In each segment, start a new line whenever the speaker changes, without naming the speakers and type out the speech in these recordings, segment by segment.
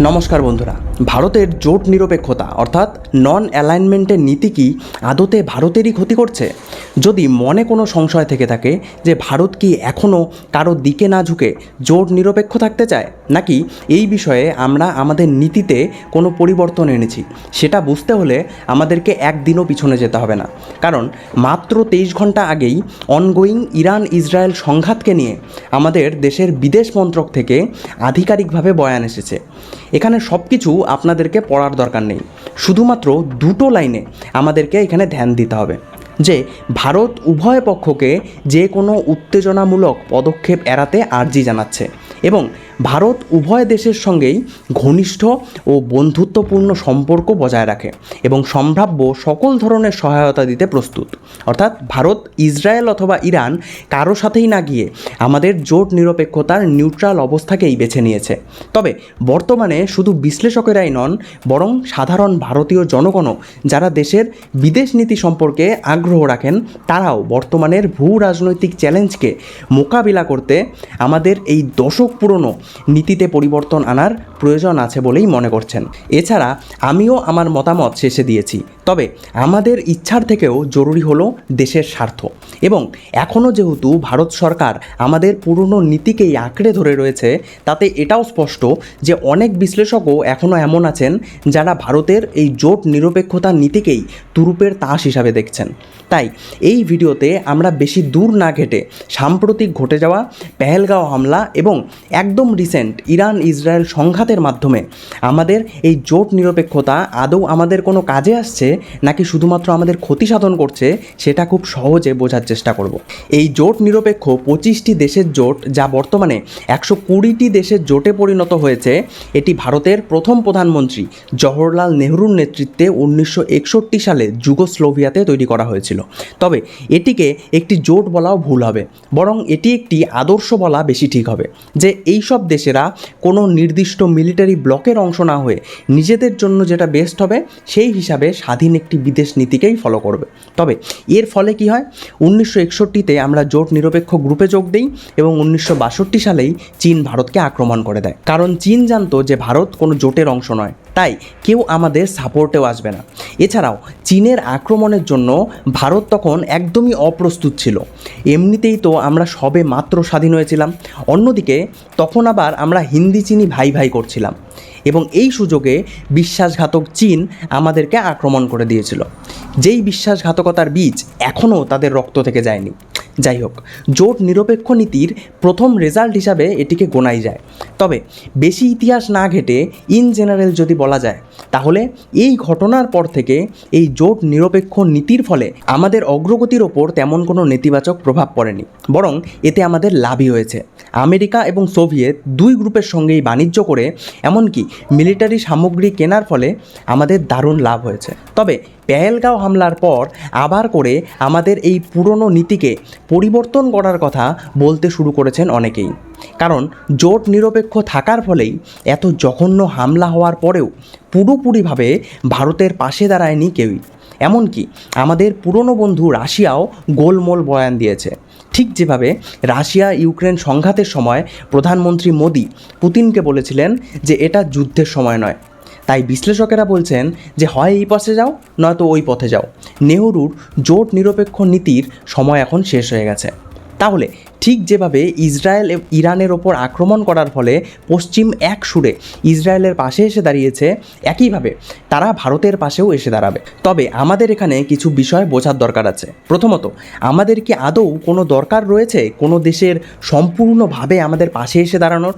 নমস্কার বন্ধুরা। ভারতের জোট নিরপেক্ষতা অর্থাৎ নন অ্যালাইনমেন্টের নীতি কি আদতে ভারতেরই ক্ষতি করছে? যদি মনে কোনো সংশয় থেকে থাকে যে ভারত কি এখনও কারও দিকে না ঝুঁকে জোট নিরপেক্ষ থাকতে চায়, নাকি এই বিষয়ে আমরা আমাদের নীতিতে কোনো পরিবর্তন এনেছি, সেটা বুঝতে হলে আমাদেরকে একদিনও পিছনে যেতে হবে না। কারণ মাত্র তেইশ ঘণ্টা আগেই অনগোয়িং ইরান ইসরায়েল সংঘাতকে নিয়ে আমাদের দেশের বিদেশ মন্ত্রক থেকে আধিকারিকভাবে বয়ান এসেছে। এখানে সব কিছু আপনাদেরকে পড়ার দরকার নেই। শুধুমাত্র দুটো লাইনে আমাদেরকে এখানে ধ্যান দিতে হবে। যে ভারত উভয় পক্ষকে যে কোনো উত্তেজনামূলক পদক্ষেপ এড়াতে আর্জি জানাচ্ছে এবং ভারত উভয় দেশের সঙ্গেই ঘনিষ্ঠ ও বন্ধুত্বপূর্ণ সম্পর্ক বজায় রাখে এবং সম্ভাব্য সকল ধরনের সহায়তা দিতে প্রস্তুত। অর্থাৎ ভারত, ইসরায়েল অথবা ইরান কারও সাথেই না গিয়ে আমাদের জোট নিরপেক্ষতার নিউট্রাল অবস্থাকেই বেছে নিয়েছে। তবে বর্তমানে শুধু বিশ্লেষকেরাই নন, বরং সাধারণ ভারতীয় জনগণও যারা দেশের বিদেশ নীতি সম্পর্কে আগ্রহ রাখেন, তারাও বর্তমানের ভূ রাজনৈতিক চ্যালেঞ্জকে মোকাবিলা করতে আমাদের এই দশক পুরনো নীতিতে পরিবর্তন আনার প্রয়োজন আছে বলেই মনে করছেন। এছাড়া আমিও আমার মতামত শেষে দিয়েছি। তবে আমাদের ইচ্ছার থেকেও জরুরি হলো দেশের স্বার্থ। এবং এখনও যেহেতু ভারত সরকার আমাদের পুরনো নীতিকেই আঁকড়ে ধরে রয়েছে, তাতে এটাও স্পষ্ট যে অনেক বিশ্লেষকও এখনও এমন আছেন যারা ভারতের এই জোট নিরপেক্ষতা নীতিকেই তুরুপের তাস হিসাবে দেখছেন। তাই এই ভিডিওতে আমরা বেশি দূর না ঘেটে সাম্প্রতিক ঘটে যাওয়া পেহেলগাঁও হামলা এবং একদম রিসেন্ট ইরান ইসরায়েল সংঘাতের মাধ্যমে। আমাদের এই জোট নিরপেক্ষতা আদৌ আমাদের কোনো কাজে আসছে নাকি শুধুমাত্র আমাদের ক্ষতি সাধন করছে সেটা খুব সহজে বোঝার চেষ্টা করব। এই জোট নিরপেক্ষ পঁচিশটি দেশের জোট যা বর্তমানে একশো কুড়িটি দেশের জোটে পরিণত হয়েছে, এটি ভারতের প্রথম প্রধানমন্ত্রী জওহরলাল নেহরুর নেতৃত্বে উনিশশো একষট্টি সালে যুগোস্লোভিয়াতে তৈরি করা হয়েছিল। তবে এটিকে একটি জোট বলাও ভুল হবে, বরং এটি একটি আদর্শ বলা বেশি ঠিক হবে যে এই সব দেশেরা কোনো নির্দিষ্ট মিলিটারি ব্লকের অংশ না হয়ে নিজেদের জন্য যেটা বেস্ট হবে সেই হিসাবে স্বাধীন একটি বিদেশ নীতিকেই ফলো করবে। তবে এর ফলে কি হয়? উনিশশো একষট্টিতে আমরা জোট নিরপেক্ষ গ্রুপে যোগ দিই এবং উনিশশো বাষট্টি সালেই চীন ভারতকে আক্রমণ করে দেয়। কারণ চীন জানতো যে ভারত কোনো জোটের অংশ নয়। তাই কেউ আমাদের সাপোর্টেও আসবে না। এছাড়াও চীনের আক্রমণের জন্য ভারত তখন একদমই অপ্রস্তুত ছিল। এমনিতেই তো আমরা সবে মাত্র স্বাধীন হয়েছিলাম। অন্যদিকে তখন আবার আমরা হিন্দি চিনি ভাই ভাই করছিলাম। এবং এই সুযোগে বিশ্বাসঘাতক চীন আমাদেরকে আক্রমণ করে দিয়েছিল। যেই বিশ্বাসঘাতকতার বীজ এখনও তাদের রক্ত থেকে যায়নি। যাই হোক, জোট নিরপেক্ষ নীতির প্রথম রেজাল্ট হিসাবে এটিকে গোনাই যায়। তবে বেশি ইতিহাস না ঘেটে ইন জেনারেল যদি বলা যায়, তাহলে এই ঘটনার পর থেকে এই জোট নিরপেক্ষ নীতির ফলে আমাদের অগ্রগতির ওপর তেমন কোনো নেতিবাচক প্রভাব পড়েনি, বরং এতে আমাদের লাভই হয়েছে। আমেরিকা এবং সোভিয়েত দুই গ্রুপের সঙ্গেই বাণিজ্য করে, এমনকি মিলিটারি সামগ্রী কেনার ফলে আমাদের দারুণ লাভ হয়েছে। তবে পেহেলগাঁও হামলার পর আবার করে আমাদের এই পুরনো নীতিকে পরিবর্তন করার কথা বলতে শুরু করেছেন অনেকেই। কারণ জোট নিরপেক্ষ থাকার ফলেই এত জঘন্য হামলা হওয়ার পরেও পুরোপুরিভাবে ভারতের পাশে দাঁড়ায়নি কেউই। এমনকি আমাদের পুরনো বন্ধু রাশিয়াও গোলমোল বয়ান দিয়েছে। ঠিক যেভাবে রাশিয়া ইউক্রেন সংঘাতের সময় প্রধানমন্ত্রী মোদি পুতিনকে বলেছিলেন যে এটা যুদ্ধের সময় নয়। তাই বিশ্লেষকেরা বলছেন যে হয় এই পথে যাও, নয়তো ওই পথে যাও। নেহরুর জোট নিরপেক্ষ নীতির সময় এখন শেষ হয়ে গেছে। তাহলে ঠিক যেভাবে ইসরায়েল ইরানের ওপর আক্রমণ করার ফলে পশ্চিম এক সুরে ইসরায়েলের পাশে এসে দাঁড়িয়েছে, একইভাবে তারা ভারতের পাশেও এসে দাঁড়াবে। তবে আমাদের এখানে কিছু বিষয় বোঝার দরকার আছে। প্রথমত, আমাদের কি আদৌ কোনো দরকার রয়েছে কোনো দেশের সম্পূর্ণভাবে আমাদের পাশে এসে দাঁড়ানোর?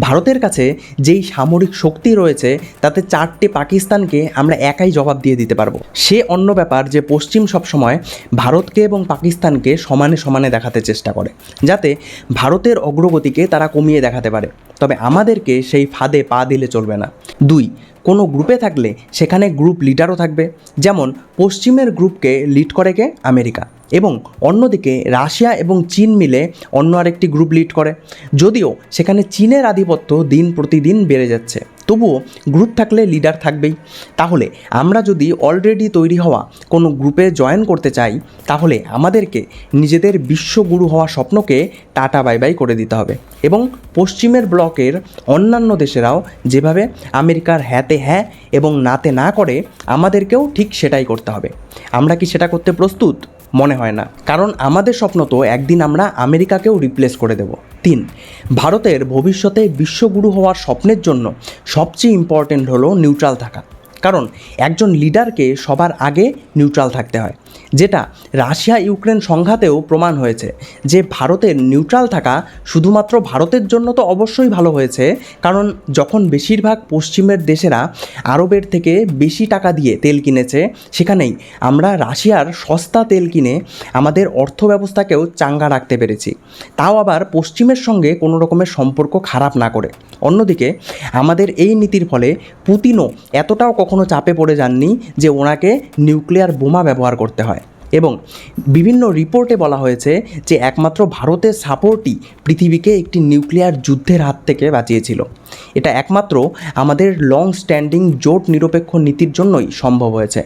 ভারতের কাছে যেই সামরিক শক্তি রয়েছে, তাতে চারটে পাকিস্তানকে আমরা একাই জবাব দিয়ে দিতে পারব। সে অন্য ব্যাপার যে পশ্চিম সবসময় ভারতকে এবং পাকিস্তানকে সমানে সমানে দেখাতে চেষ্টা করে। যাতে ভারতের অগ্রগতিকে তারা কমিয়ে দেখাতে পারে। তবে আমাদেরকে সেই ফাঁদে পা দিলে চলবে না। দুই, কোনো গ্রুপে থাকলে সেখানে গ্রুপ লিডারও থাকবে। যেমন পশ্চিমের গ্রুপকে লিড করে কে? আমেরিকা। এবং অন্যদিকে রাশিয়া এবং চীন মিলে অন্য আরেকটি গ্রুপ লিড করে। যদিও সেখানে চীনের আধিপত্য দিন প্রতিদিন বেড়ে যাচ্ছে। তবুও গ্রুপ থাকলে লিডার থাকবেই। তাহলে আমরা যদি অলরেডি তৈরি হওয়া কোনো গ্রুপে জয়েন করতে চাই, তাহলে আমাদেরকে নিজেদের বিশ্বগুরু হওয়া স্বপ্নকে টাটা বাই বাই করে দিতে হবে। এবং পশ্চিমের ব্লকের অন্যান্য দেশেরাও যেভাবে আমেরিকার হ্যাতে হ্যাঁ এবং নাতে না করে আমাদেরকেও ঠিক সেটাই করতে হবে। আমরা কি সেটা করতে প্রস্তুত? মনে হয় না। কারণ আমাদের স্বপ্ন তো একদিন আমরা আমেরিকাকেও রিপ্লেস করে দেব। তিন, ভারতের ভবিষ্যতে বিশ্বগুরু হওয়ার স্বপ্নের জন্য সবচেয়ে ইম্পর্টেন্ট হলো নিউট্রাল থাকা। কারণ একজন লিডারকে সবার আগে নিউট্রাল থাকতে হয়। যেটা রাশিয়া ইউক্রেন সংঘাতেও প্রমাণ হয়েছে। যে ভারতের নিউট্রাল থাকা শুধুমাত্র ভারতের জন্য তো অবশ্যই ভালো হয়েছে, কারণ যখন বেশিরভাগ পশ্চিমের দেশেরা আরবের থেকে বেশি টাকা দিয়ে তেল কিনেছে, সেখানেই আমরা রাশিয়ার সস্তা তেল কিনে আমাদের অর্থ ব্যবস্থাকেও চাঙ্গা রাখতে পেরেছি। তাও আবার পশ্চিমের সঙ্গে কোনো রকমের সম্পর্ক খারাপ না করে। অন্যদিকে, আমাদের এই নীতির ফলে পুতিনও এতটাও কখনো চাপে পড়ে যাননি যে ওনাকে নিউক্লিয়ার বোমা ব্যবহার করতে হয় এবং বিভিন্ন রিপোর্টে বলা হয়েছে যে একমাত্র ভারতের সাপোর্টই পৃথিবীকে একটি নিউক্লিয়ার যুদ্ধের হাত থেকে বাঁচিয়েছিল। এটা একমাত্র আমাদের লং স্ট্যান্ডিং জোট নিরপেক্ষ নীতির জন্যই সম্ভব হয়েছে।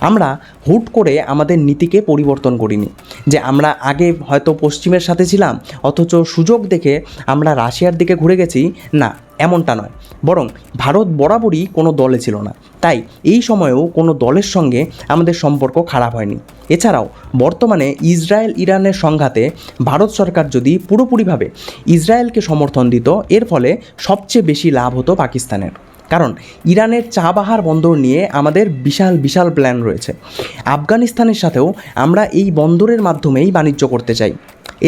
আমরা হুট করে আমাদের নীতিকে পরিবর্তন করিনি। যে আমরা আগে হয়তো পশ্চিমের সাথে ছিলাম, অথচ সুযোগ দেখে আমরা রাশিয়ার দিকে ঘুরে গেছি, না, এমনটা নয়। বরং ভারত বরাবরই কোনো দলে ছিল না। তাই এই সময়েও কোনো দলের সঙ্গে আমাদের সম্পর্ক খারাপ হয়নি। এছাড়াও বর্তমানে ইসরায়েল ইরানের সংঘাতে ভারত সরকার যদি পুরোপুরিভাবে ইসরায়েলকে সমর্থন দিত, এর ফলে সবচেয়ে বেশি লাভ হতো পাকিস্তানের। কারণ ইরানের চাবাহার বন্দর নিয়ে আমাদের বিশাল বিশাল প্ল্যান রয়েছে। আফগানিস্তানের সাথেও আমরা এই বন্দরের মাধ্যমেই বাণিজ্য করতে চাই।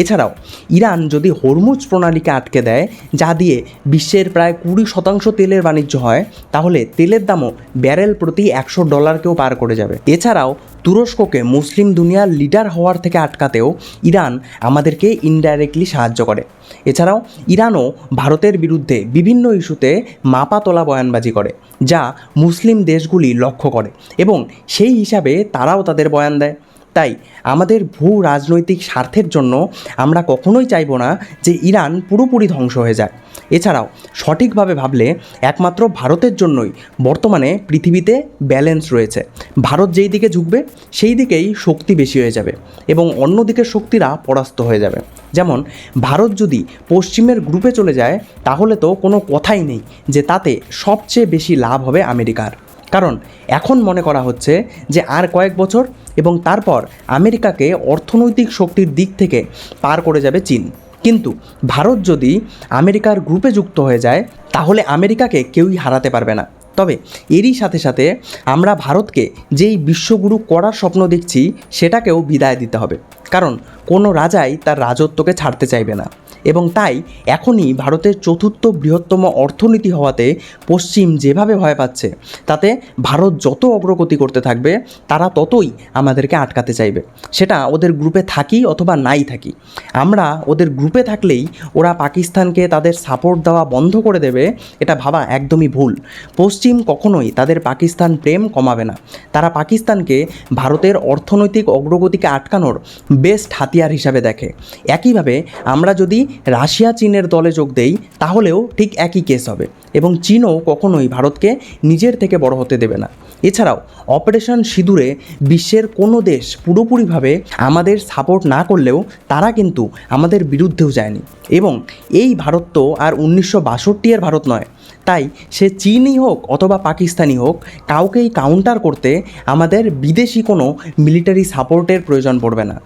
এছাড়াও, ইরান যদি হরমুজ প্রণালীকে আটকে দেয়, যা দিয়ে বিশ্বের প্রায় কুড়ি শতাংশ তেলের বাণিজ্য হয়, তাহলে তেলের দামও ব্যারেল প্রতি একশো ডলারকেও পার করে যাবে। এছাড়াও, তুরস্ককে মুসলিম দুনিয়ার লিডার হওয়ার থেকে আটকাতেও ইরান আমাদেরকে ইনডাইরেক্টলি সাহায্য করে। এছাড়াও, ইরানও ভারতের বিরুদ্ধে বিভিন্ন ইস্যুতে মাপা তোলা বয়ানবাজি করে, যা মুসলিম দেশগুলি লক্ষ্য করে এবং সেই হিসাবে তারাও তাদের বয়ান দেয়। তাই আমাদের ভূ রাজনৈতিক স্বার্থের জন্য আমরা কখনোই চাইব না যে ইরান পুরোপুরি ধ্বংস হয়ে যায় এছাড়াও সঠিকভাবে ভাবলে একমাত্র ভারতের জন্যই বর্তমানে পৃথিবীতে ব্যালেন্স রয়েছে। ভারত যেই দিকে ঝুঁকবে, সেই দিকেই শক্তি বেশি হয়ে যাবে এবং অন্য দিকের শক্তিরা পরাস্ত হয়ে যাবে। যেমন, ভারত যদি পশ্চিমের গ্রুপে চলে যায়, তাহলে তো কোনো কথাই নেই যে তাতে সবচেয়ে বেশি লাভ হবে আমেরিকার। কারণ এখন মনে করা হচ্ছে যে আর কয়েক বছর এবং তারপর আমেরিকাকে অর্থনৈতিক শক্তির দিক থেকে পার করে যাবে চীন। কিন্তু ভারত যদি আমেরিকার গ্রুপে যুক্ত হয়ে যায়, তাহলে আমেরিকাকে কেউই হারাতে পারবে না। তবে এরই সাথে সাথে আমরা ভারতকে যেই বিশ্বগুরু করার স্বপ্ন দেখছি, সেটাকেও বিদায় দিতে হবে। কারণ কোনো রাজাই তার রাজত্বকে ছাড়তে চাইবে না। এবং তাই এখনই ভারতের চতুর্থ বৃহত্তম অর্থনীতি হওয়াতে পশ্চিম যেভাবে ভয় পাচ্ছে, তাতে ভারত যত অগ্রগতি করতে থাকবে, তারা ততই আমাদেরকে আটকাতে চাইবে। সেটা ওদের গ্রুপে থাকি অথবা নাই থাকি। আমরা ওদের গ্রুপে থাকলেই ওরা পাকিস্তানকে তাদের সাপোর্ট দেওয়া বন্ধ করে দেবে, এটা ভাবা একদমই ভুল। পশ্চিম কখনোই তাদের পাকিস্তান প্রেম কমাবে না। তারা পাকিস্তানকে ভারতের অর্থনৈতিক অগ্রগতিকে আটকানোর বেস্ট হাতিয়ার হিসাবে দেখে। একইভাবে আমরা যদি রাশিয়া, চীনের দলে যোগ দেই, তাহলেও ঠিক একই কেস হবে এবং চীনও কখনোই ভারতকে নিজের থেকে বড় হতে দেবে না। এছাড়াও অপারেশন সিঁদুরে বিশ্বের কোনো দেশ পুরোপুরিভাবে আমাদের সাপোর্ট না করলেও তারা কিন্তু আমাদের বিরুদ্ধেও যায়নি এবং এই ভারত তো আর উনিশশো বাষট্টি এর ভারত নয়। তাই সে চীনই হোক অথবা পাকিস্তানি হোক, কাউকেই কাউন্টার করতে আমাদের বিদেশি কোনো মিলিটারি সাপোর্টের প্রয়োজন পড়বে না।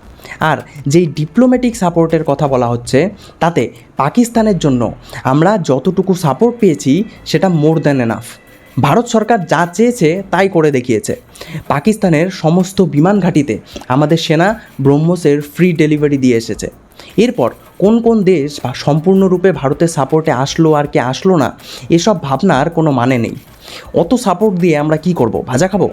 আর যেই ডিপ্লোম্যাটিক সাপোর্টের কথা বলা হচ্ছে, তাতে পাকিস্তানের জন্য আমরা যতটুকু সাপোর্ট পেয়েছি, সেটা মোর দ্যান এনাফ ভারত সরকার যা চেয়েছে, তাই করে দেখিয়েছে। পাকিস্তানের সমস্ত বিমান ঘাঁটিতে আমাদের সেনা ব্রহ্মসের ফ্রি ডেলিভারি দিয়ে এসেছে। এরপর কোন কোন দেশ বা সম্পূর্ণরূপে ভারতের সাপোর্টে আসলো আর কে আসলো না, এসব ভাবনার কোনো মানে নেই। অত সাপোর্ট দিয়ে আমরা কি করব? ভাজা খাব?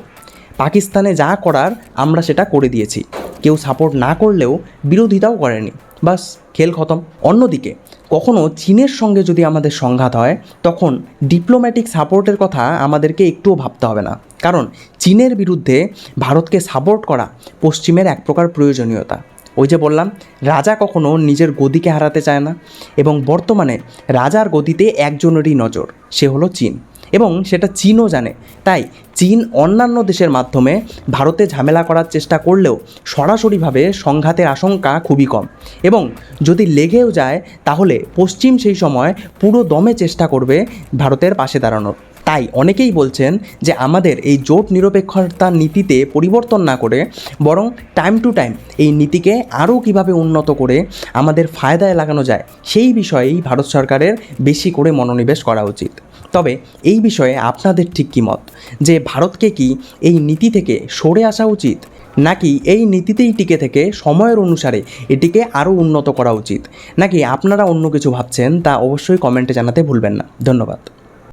পাকিস্তানে যা করার, আমরা সেটা করে দিয়েছি। কেউ সাপোর্ট না করলেও বিরোধিতাও করেনি। বাস, খেল খতম। অন্যদিকে, কখনো চীনের সঙ্গে যদি আমাদের সংঘাত হয়, তখন ডিপ্লোম্যাটিক সাপোর্টের কথা আমাদেরকে একটুও ভাবতে হবে না। কারণ, চীনের বিরুদ্ধে ভারতকে সাপোর্ট করা পশ্চিমের এক প্রকার প্রয়োজনীয়তা। ওই যে বললাম, রাজা কখনো নিজের গদিকে হারাতে চায় না এবং বর্তমানে রাজার গদিতে একজনেরই নজর, সে হলো চীন। এবং সেটা চীনও জানে। তাই চীন অন্যান্য দেশের মাধ্যমে ভারতে ঝামেলা করার চেষ্টা করলেও সরাসরিভাবে সংঘাতের আশঙ্কা খুবই কম। এবং যদি লেগেও যায়, তাহলে পশ্চিম সেই সময় পুরো দমে চেষ্টা করবে ভারতের পাশে দাঁড়ানোর। তাই অনেকেই বলছেন যে আমাদের এই জোট নিরপেক্ষতার নীতিতে পরিবর্তন না করে বরং টাইম টু টাইম এই নীতিকে আরও কীভাবে উন্নত করে আমাদের ফায়দায় লাগানো যায়, সেই বিষয়েই ভারত সরকারের বেশি করে মনোনিবেশ করা উচিত। তবে এই বিষয়ে আপনাদের ঠিক কী মত? যে ভারতকে কি এই নীতি থেকে সরে আসা উচিত, নাকি এই নীতিতেই টিকে থেকে সময়ের অনুসারে এটিকে আরও উন্নত করা উচিত? নাকি আপনারা অন্য কিছু ভাবছেন তা অবশ্যই কমেন্টে জানাতে ভুলবেন না। ধন্যবাদ।